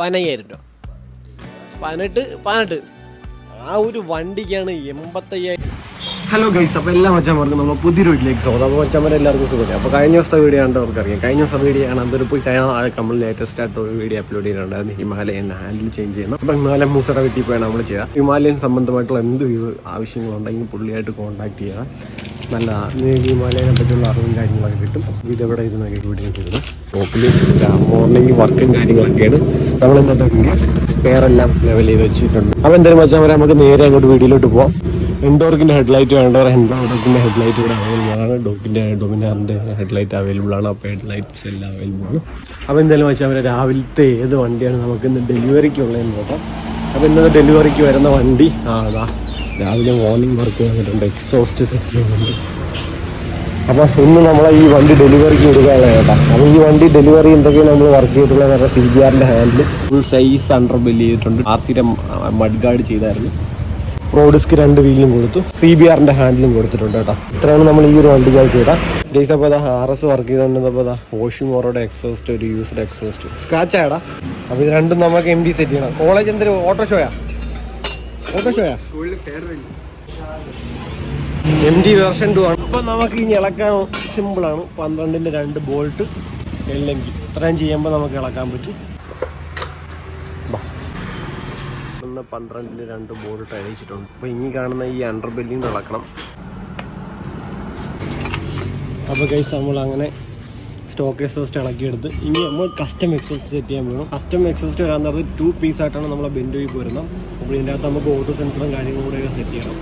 പതിനയ്യായിരം രൂപ. പതിനെട്ട് പതിനെട്ട്. ആ ഒരു വണ്ടിക്കാണ് എൺപത്തയ്യായിരം. ഹലോ ഗൈസ് അപ്പോൾ എല്ലാ മച്ചാന്മാർക്കും നമ്മൾ പുതിയൊരു വീട്ടിലേക്ക് സ്വാഗതം. അപ്പോൾ മച്ചാന്മാരെ എല്ലാവർക്കും സുഖം അപ്പോൾ കഴിഞ്ഞ ദിവസത്തെ വീഡിയോ ആണ് അവർക്ക് അറിയാം കഴിഞ്ഞ ദിവസം വീഡിയോ ആണ് അതൊരു പോയി നമ്മൾ ലേറ്റസ്റ്റ് ആയിട്ട് ഒരു വീഡിയോ അപ്ലോഡ് ചെയ്തിട്ടുണ്ടായിരുന്നു. ഹിമാലയൻ ഹാൻഡിൽ ചേഞ്ച് ചെയ്യുന്നത് അപ്പോൾ ഹിമാലയൻ മൂസറ വീട്ടിൽ പോയാണ് നമ്മൾ ചെയ്യുക. ഹിമാലയൻ സംബന്ധമായിട്ടുള്ള എന്ത് ആവശ്യങ്ങളുണ്ടെങ്കിൽ പുള്ളിയായിട്ട് കോൺടാക്ട് ചെയ്യുക. നല്ല നിങ്ങൾക്ക് ഹിമാലയനെ പറ്റിയുള്ള അറിവും കാര്യങ്ങളൊക്കെ കിട്ടും. ഇതെവിടെ ഇരുന്നൊക്കെ വീഡിയോ ചെയ്തത് ടോപ്പിൽ മോർണിംഗ് വർക്കും കാര്യങ്ങളൊക്കെയാണ്. നമ്മൾ ഇന്നത്തെ വീഡിയോ എല്ലാം ലെവൽ ചെയ്ത് വെച്ചിട്ടുണ്ട്. അപ്പോൾ എന്തായാലും വെച്ചാൽ നമുക്ക് നേരെ അങ്ങോട്ട് വീഡിയോയിലോട്ട് പോവാം. എൻഡോർക്കിന്റെ ഹെഡ്ലൈറ്റ് വേണ്ടവർ എൻഡോർക്കിന്റെ ഹെഡ്ലൈറ്റ് ഇവിടെ അവൈലബിൾ ആണ്. ഡോക്കിന്റെ ഡൊമിനാറിന്റെ ഹെഡ്ലൈറ്റ് അവൈലബിൾ ആണ്. അപ്പോൾ ഹെഡ്ലൈറ്റ്സ് എല്ലാം അവൈലബിൾ ആണ്. അപ്പോൾ എന്തായാലും വെച്ചാൽ അവരെ രാവിലത്തെ ഏത് വണ്ടിയാണ് നമുക്ക് ഇന്ന് ഡെലിവറിക്ക് ഉള്ളതെന്ന് നോക്കാം. അപ്പോൾ ഇന്നത്തെ ഡെലിവറിക്ക് വരുന്ന വണ്ടി ആ രാവിലെ മോർണിംഗ് വർക്ക് വന്നിട്ടുണ്ട് എക്സോസ്റ്റ് സെറ്റ് ചെയ്യുന്നുണ്ട് അപ്പോൾ ഇന്ന് നമ്മളെ ഈ വണ്ടി ഡെലിവറിക്ക് കൊടുക്കാനാണ് കേട്ടോ അപ്പോൾ ഈ വണ്ടി ഡെലിവറി എന്തൊക്കെയാണ് നമ്മൾ വർക്ക് ചെയ്തിട്ടുള്ളത് പറഞ്ഞാൽ സി ജി ആറിന്റെ handle full size under bill ചെയ്തിട്ടുണ്ട്. ആർ സിയുടെ മഡ് ഗാർഡ് ചെയ്തായിരുന്നു. പ്രോഡിസ്ക് രണ്ട് വീലും കൊടുത്തു. സി ബി ആറിന്റെ ഹാൻഡിലും കൊടുത്തിട്ടുണ്ട് കേട്ടോ. ഇത്രയാണ് നമ്മൾ ഈ ഒരു വണ്ടിക്കായി ചെയ്ത ഡേയ്സ് അപ്പോൾ അതാ ആർ എസ് വർക്ക് ചെയ്തുകൊണ്ടിരുന്നപ്പോൾ അതാ ഓഷിമോറോടെ എക്സോസ്റ്റ് ഒരു യൂസ്ഡ് എക്സോസ്റ്റ് സ്ക്രാച്ച് ആയടാ. അപ്പോൾ ഇത് രണ്ടും നമുക്ക് എം ഡി സെറ്റ് ചെയ്യണം. കോളേജ് എന്തൊരു ഓട്ടോ ഷോയാണ് ഓട്ടോ ഷോയാ എം ജി വേർഷൻ ടു ആണ്. അപ്പം നമുക്ക് ഇനി ഇളക്കാൻ സിമ്പിൾ സിമ്പിളാണ് പന്ത്രണ്ടിന്റെ രണ്ട് ബോൾട്ട് എല്ലെങ്കിൽ ഇത്രയും ചെയ്യുമ്പോൾ നമുക്ക് ഇളക്കാൻ പറ്റും. പന്ത്രണ്ടിന്റെ രണ്ട് ബോൾട്ട് അഴിച്ചിട്ടുണ്ട് അപ്പോൾ ഇനി കാണുന്ന ഈ അണ്ടർ ബെല്ലിങ് ഇളക്കണം. അപ്പോൾ കൈസ് നമ്മൾ അങ്ങനെ സ്റ്റോക്ക് എക്സോസ്റ്റ് ഇളക്കിയെടുത്ത്. ഇനി നമ്മൾ കസ്റ്റം എക്സോസ്റ്റ് സെറ്റ് ചെയ്യാൻ പോകണം കസ്റ്റം എക്സോസ്റ്റ് വരാൻ നേരത്ത് ടു പീസ് ആയിട്ടാണ് നമ്മളെ ബെൻഡോയിൽ പോരുന്നത്. അപ്പോൾ ഇതിന്റെ അകത്ത് നമുക്ക് ഓട്ടോ സെൻസറും കാര്യങ്ങളും കൂടെയൊക്കെ സെറ്റ് ചെയ്യണം.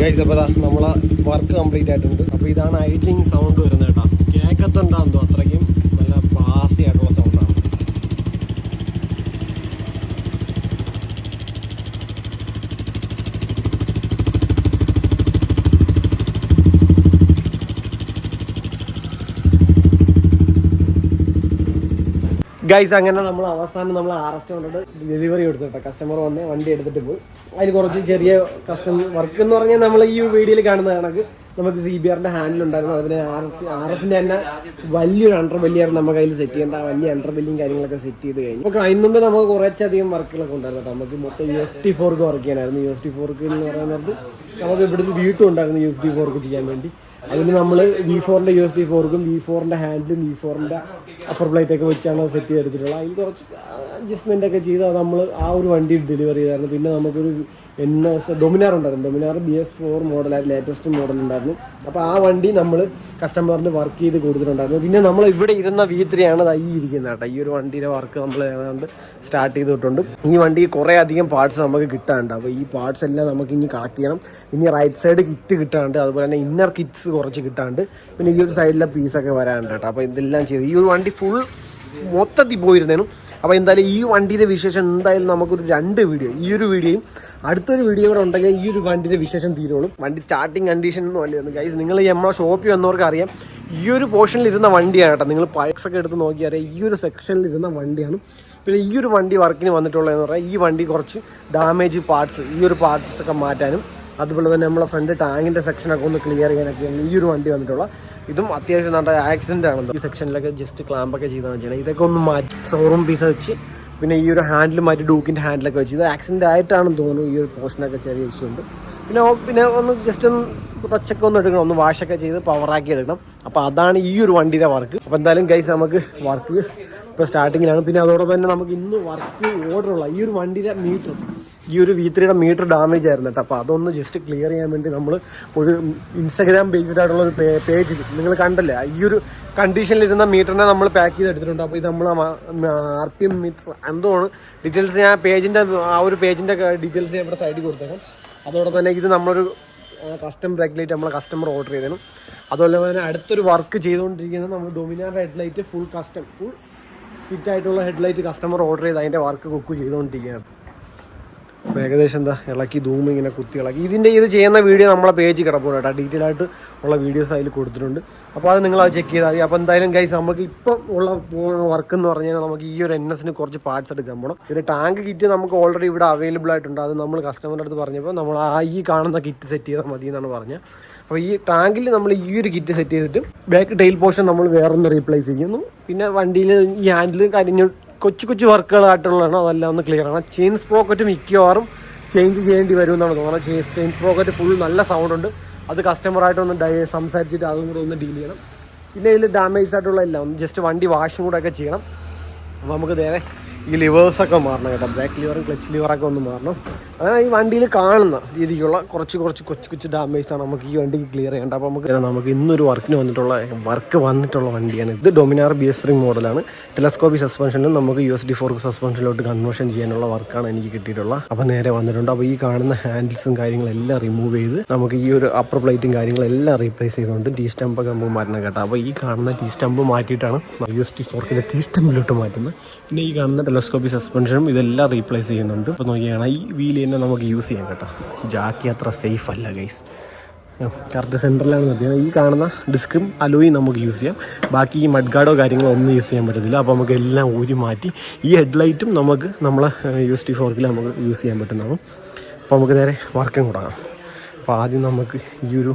ഗൈസ് അപ്പോൾ നമ്മളെ വർക്ക് കംപ്ലീറ്റ് ആയിട്ടുണ്ട്. അപ്പോൾ ഇതാണ് ഐഡ്ലിങ് സൗണ്ട് വരുന്നത് കേട്ടോ. കേൾക്കത്തുണ്ടാകുന്നോ അത്രയ്ക്കും നല്ല ക്ലാസി ആയിട്ടുള്ള സൗണ്ടാണ് ഗൈസ് അങ്ങനെ നമ്മൾ അവസാനം നമ്മൾ ആർ എസ് കൊണ്ടിട്ട് ഡെലിവറി കൊടുത്തു കസ്റ്റമർ വന്ന് വണ്ടി എടുത്തിട്ട് പോയി. അതിൽ കുറച്ച് ചെറിയ കസ്റ്റം വർക്ക് എന്ന് പറഞ്ഞാൽ നമ്മൾ ഈ വീഡിയോയിൽ കാണുന്ന കണക്ക് നമുക്ക് സി ബി ആറിന്റെ ഹാൻഡിൽ ഉണ്ടായിരുന്നു. അതുപോലെ ആർ എസ് ആർ എസിന്റെ തന്നെ വലിയൊരു അണ്ടർ ബെല്ലിയായിരുന്നു നമ്മൾ കയ്യിൽ സെറ്റ് ചെയ്യേണ്ട വലിയ അണ്ടർ ബെല്ലിയും കാര്യങ്ങളൊക്കെ സെറ്റ് ചെയ്ത് കഴിഞ്ഞു. അപ്പോൾ അതിന് മുമ്പ് നമുക്ക് കുറച്ചധികം വർക്കുകളൊക്കെ ഉണ്ടായിരുന്നു. നമുക്ക് മൊത്തം U S D fork work ചെയ്യാനായിരുന്നു. യു എസ് ടി ഫോർക്ക് എന്ന് പറയുന്നത് നമുക്ക് ഇവിടുന്ന് വീട്ടും ഉണ്ടായിരുന്നു യു എസ് ടി ഫോർക്ക് ചെയ്യാൻ വേണ്ടി. അതിന് നമ്മൾ വി ഫോറിന്റെ യു എസ് ഡി ഫോർക്കും വി ഫോറിന്റെ ഹാൻഡിലും വി ഫോറിന്റെ അപ്പർ പ്ലേറ്റ് ഒക്കെ വെച്ചാണ് സെറ്റ് ചെയ്തെടുത്തിട്ടുള്ളത്. അതിൽ കുറച്ച് അഡ്ജസ്റ്റ്മെന്റ് ഒക്കെ ചെയ്ത് നമ്മൾ ആ ഒരു വണ്ടി ഡെലിവറി ചെയ്തായിരുന്നു. പിന്നെ നമുക്കൊരു എൻ എസ് ഡൊമിനാർ ഉണ്ടായിരുന്നു. ഡൊമിനാർ ബി എസ് ഫോർ മോഡലായിരുന്നു ലേറ്റസ്റ്റ് മോഡൽ ഉണ്ടായിരുന്നു. അപ്പോൾ ആ വണ്ടി നമ്മൾ കസ്റ്റമറിന് വർക്ക് ചെയ്ത് കൊടുത്തിട്ടുണ്ടായിരുന്നു. പിന്നെ നമ്മൾ ഇവിടെ ഇരുന്ന വി ത്രീ ആണ് ഈ ഇരിക്കുന്നത് കേട്ടോ. ഈ ഒരു വണ്ടിയുടെ വർക്ക് നമ്മൾ ഏതാണ്ട് സ്റ്റാർട്ട് ചെയ്തിട്ടുണ്ട് ഈ വണ്ടി കുറേ അധികം പാർട്സ് നമുക്ക് കിട്ടാനുണ്ട്. അപ്പോൾ ഈ പാർട്സ് എല്ലാം നമുക്ക് ഇനി കളക്ട് ചെയ്യണം. ഇനി റൈറ്റ് സൈഡ് കിറ്റ് കിട്ടാണ്ട് അതുപോലെ തന്നെ ഇന്നർ കിറ്റ്സ് കുറച്ച് കിട്ടാണ്ട് പിന്നെ ഈ ഒരു സൈഡിലെ പീസൊക്കെ വരാനുണ്ട് കേട്ടോ. അപ്പോൾ ഇതെല്ലാം ചെയ്ത് ഈ ഒരു വണ്ടി ഫുൾ മൊത്തത്തിൽ പോയിരുന്നേനും. അപ്പോൾ എന്തായാലും ഈ വണ്ടിയുടെ വിശേഷം എന്തായാലും നമുക്കൊരു രണ്ട് വീഡിയോ ഈ ഒരു വീഡിയോയും അടുത്തൊരു വീഡിയോ കൂടെ ഉണ്ടെങ്കിൽ ഈ ഒരു വണ്ടിയുടെ വിശേഷം തീരുള്ളൂ വണ്ടി സ്റ്റാർട്ടിങ് കണ്ടീഷൻ ഒന്നും അല്ലായിരുന്നു ഗൈസ് നിങ്ങൾ നമ്മളെ ഷോപ്പിൽ വന്നവർക്ക് അറിയാം ഈ ഒരു പോർഷനിൽ ഇരുന്ന വണ്ടിയാണ് കേട്ടോ. നിങ്ങൾ ഒക്കെ എടുത്ത് നോക്കിയാൽ അറിയാം ഈ ഒരു സെക്ഷനിൽ ഇരുന്ന വണ്ടിയാണ്. പിന്നെ ഈ ഒരു വണ്ടി വർക്കിന് വന്നിട്ടുള്ളതെന്ന് പറഞ്ഞാൽ ഈ വണ്ടി കുറച്ച് ഡാമേജ് പാർട്സ് ഈ ഒരു പാർട്സ് ഒക്കെ മാറ്റാനും അതുപോലെ തന്നെ നമ്മളെ ഫ്രണ്ട് ടാങ്കിന്റെ സെക്ഷനൊക്കെ ഒന്ന് ക്ലിയർ ചെയ്യാനൊക്കെയാണ് ഈ ഒരു വണ്ടി വന്നിട്ടുള്ള. ഇതും അത്യാവശ്യം നല്ല ആക്സിഡന്റ് ആണ്. ഈ സെക്ഷനിലൊക്കെ ജസ്റ്റ് ക്ലാമ്പൊക്കെ ചെയ്താൽ വെച്ചാൽ ഇതൊക്കെ ഒന്ന് മാറ്റി ഷോറൂം പീസ് വെച്ച് പിന്നെ ഈ ഒരു ഹാൻഡിൽ മാറ്റി ഡൂക്കിന്റെ ഹാൻഡിലൊക്കെ വെച്ച്. ഇത് ആക്സിഡന്റ് ആയിട്ടാണെന്ന് തോന്നുന്നു. ഈ ഒരു പോർഷനൊക്കെ ചെറിയ ഇഷ്യൂ ഉണ്ട്. പിന്നെ പിന്നെ ഒന്ന് ജസ്റ്റ് ഒന്ന് ടച്ചൊക്കെ ഒന്ന് എടുക്കണം. ഒന്ന് വാഷൊക്കെ ചെയ്ത് പവറാക്കി എടുക്കണം. അപ്പോൾ അതാണ് ഈ ഒരു വണ്ടിയുടെ വർക്ക് അപ്പോൾ എന്തായാലും ഗൈസ് നമുക്ക് വർക്ക് ഇപ്പോൾ സ്റ്റാർട്ടിങ്ങിലാണ് പിന്നെ അതോടൊപ്പം തന്നെ നമുക്ക് ഇന്ന് വർക്ക് ഓർഡറുള്ള ഈ ഒരു വണ്ടിയുടെ മീറ്റർ ഈ ഒരു വി ത്രീയുടെ മീറ്റർ ഡാമേജ് ആയിരുന്നു കേട്ടോ. അപ്പോൾ അതൊന്ന് ജസ്റ്റ് ക്ലിയർ ചെയ്യാൻ വേണ്ടി നമ്മൾ ഒരു ഇൻസ്റ്റഗ്രാം ബേസ്ഡ് ആയിട്ടുള്ള ഒരു പേജിൽ നിങ്ങൾ കണ്ടല്ലേ? ഈ ഒരു കണ്ടീഷനിലിരുന്ന മീറ്ററിനെ നമ്മൾ പാക്ക് ചെയ്ത് എടുത്തിട്ടുണ്ട് അപ്പോൾ ഇത് നമ്മൾ ആർ പി എം മീറ്റർ എന്തുമാണ് ഡീറ്റെയിൽസ് ഞാൻ പേജിന്റെ ആ ഒരു പേജിന്റെ ഡീറ്റെയിൽസ് ഞാൻ ഇവിടെ സൈഡിൽ കൊടുത്തേക്കാം. അതോടൊപ്പം തന്നെ ഇത് നമ്മളൊരു കസ്റ്റം ബ്രേക്ക് ലൈറ്റ് നമ്മൾ കസ്റ്റമർ ഓർഡർ ചെയ്തേനും. അതുപോലെ തന്നെ അടുത്തൊരു വർക്ക് ചെയ്തുകൊണ്ടിരിക്കുന്നത് നമ്മൾ Dominar headlight full custom full fit ആയിട്ടുള്ള ഹെഡ് ലൈറ്റ് കസ്റ്റമർ ഓർഡർ ചെയ്ത് അതിന്റെ വർക്ക് കുക്ക് ചെയ്തുകൊണ്ടിരിക്കുകയാണ്. അപ്പോൾ ഏകദേശം എന്താ ഇളക്കി ധൂമ് ഇങ്ങനെ കുത്തി ഇളക്കി. ഇതിന്റെ ഇത് ചെയ്യുന്ന വീഡിയോ നമ്മളെ പേജ് കിടപ്പുണ്ട് കേട്ടോ. ഡീറ്റെയിൽ ആയിട്ട് ഉള്ള വീഡിയോസ് അതിൽ കൊടുത്തിട്ടുണ്ട്. അപ്പോൾ അത് നിങ്ങൾ അത് ചെക്ക് ചെയ്താൽ മതി. അപ്പോൾ എന്തായാലും ഗൈസ് നമുക്ക് ഇപ്പം ഉള്ള വർക്ക് എന്ന് പറഞ്ഞാൽ നമുക്ക് ഈ ഒരു എൻ എസിന് കുറച്ച് പാർട്സ് എടുക്കാൻ പോകണം ഇതിന് ടാങ്ക് കിറ്റ് നമുക്ക് ഓൾറെഡി ഇവിടെ അവൈലബിൾ ആയിട്ടുണ്ട്. അത് നമ്മൾ കസ്റ്റമറിന്റെ അടുത്ത് പറഞ്ഞപ്പോൾ നമ്മൾ ആ ഈ കാണുന്ന കിറ്റ് സെറ്റ് ചെയ്താൽ മതി എന്നാണ് പറഞ്ഞത്. അപ്പോൾ ഈ ടാങ്കിൽ നമ്മൾ ഈ ഒരു കിറ്റ് സെറ്റ് ചെയ്തിട്ട് ബാക്ക് ടെയിൽ പോർഷൻ നമ്മൾ വേറൊന്ന് റീപ്ലേസ് ചെയ്യുന്നു. പിന്നെ വണ്ടിയിൽ ഈ ഹാൻഡിലും കരിഞ്ഞു കൊച്ചു കൊച്ചു വർക്കുകളായിട്ടുള്ളതാണ് അതെല്ലാം ഒന്ന് ക്ലിയർ ആണ്. ചെയിൻ സ്പോക്കറ്റ് മിക്കവാറും ചേഞ്ച് ചെയ്യേണ്ടി വരും എന്നാണ് തോന്നുന്നത്. ചെയിൻ സ്പോക്കറ്റ് ഫുൾ നല്ല സൗണ്ട് ഉണ്ട്. അത് കസ്റ്റമറായിട്ടൊന്ന് ഡൈ സംസാരിച്ചിട്ട് അതും കൂടെ ഒന്ന് ഡീൽ ചെയ്യണം. പിന്നെ ഇതിൽ ഡാമേജ് ആയിട്ടുള്ള എല്ലാം ജസ്റ്റ് വണ്ടി വാഷും കൂടെ ഒക്കെ ചെയ്യണം. അപ്പോൾ നമുക്ക് നേരെ ഈ ലിവേഴ്സൊക്കെ മാറണം കേട്ടോ. ബ്രേക്ക് ലിവറും ക്ലച്ച് ലിവറൊക്കെ ഒന്ന് മാറണം. അങ്ങനെ ഈ വണ്ടിയിൽ കാണുന്ന രീതിക്കുള്ള കുറച്ച് കുറച്ച് കൊച്ചു കൊച്ചു ഡാമേജ് ആണ് നമുക്ക് ഈ വണ്ടിക്ക് ക്ലിയർ ചെയ്യേണ്ടത്. അപ്പോൾ നമുക്ക് നമുക്ക് ഇന്നൊരു വർക്കിന് വന്നിട്ടുള്ള വർക്ക് വന്നിട്ടുള്ള വണ്ടിയാണ് ഇത്. ഡൊമിനാർ ബി എസ് ത്രീ മോഡലാണ് ടെലസ്കോപ്പി സസ്പെൻഷനിലും നമുക്ക് യു എസ് ഡി ഫോർ സസ്പെൻഷനിലോട്ട് കൺവേർഷൻ ചെയ്യാനുള്ള വർക്കാണ് എനിക്ക് കിട്ടിയിട്ടുള്ളത്. അപ്പോൾ നേരെ വന്നിട്ടുണ്ട്. അപ്പോൾ ഈ കാണുന്ന ഹാൻഡിൽസും കാര്യങ്ങളെല്ലാം റിമൂവ് ചെയ്ത് നമുക്ക് ഈ ഒരു അപ്പർ പ്ലേറ്റും കാര്യങ്ങളെല്ലാം റീപ്ലേസ് ചെയ്തുകൊണ്ട് ടീ സ്റ്റമ്പൊക്കെ നമുക്ക് മാറ്റണം കേട്ടോ. അപ്പോൾ ഈ കാണുന്ന ടീ സ്റ്റമ്പ് മാറ്റിയിട്ടാണ് യു എസ് ഡി ഫോർക്കിന്റെ ടീ സ്റ്റമ്പിലോട്ട് മാറ്റുന്നത്. പിന്നെ ഈ കാണുന്ന ടെലസ്കോപ്പി സസ്പെൻഷനും ഇതെല്ലാം റീപ്ലേസ് ചെയ്യുന്നുണ്ട്. അപ്പോൾ നോക്കിയാണ് ഈ വീൽ തന്നെ നമുക്ക് യൂസ് ചെയ്യാം കേട്ടോ. ജാക്കി അത്ര സേഫ് അല്ല ഗൈസ് കറക്റ്റ് സെന്ററിലാണ് നിർത്തിയത്. ഈ കാണുന്ന ഡിസ്കും അലോയും നമുക്ക് യൂസ് ചെയ്യാം. ബാക്കി ഈ മഡ്ഗാർഡോ കാര്യങ്ങളോ ഒന്നും യൂസ് ചെയ്യാൻ പറ്റത്തില്ല. അപ്പോൾ നമുക്ക് എല്ലാം ഊരി മാറ്റി ഈ ഹെഡ്ലൈറ്റും നമുക്ക് നമ്മളെ യു എസ് ടി ഫോർക്കിൽ നമുക്ക് യൂസ് ചെയ്യാൻ പറ്റുന്നതാണ്. അപ്പോൾ നമുക്ക് നേരെ വർക്കും തുടങ്ങാം അപ്പോൾ ആദ്യം നമുക്ക് ഈ ഒരു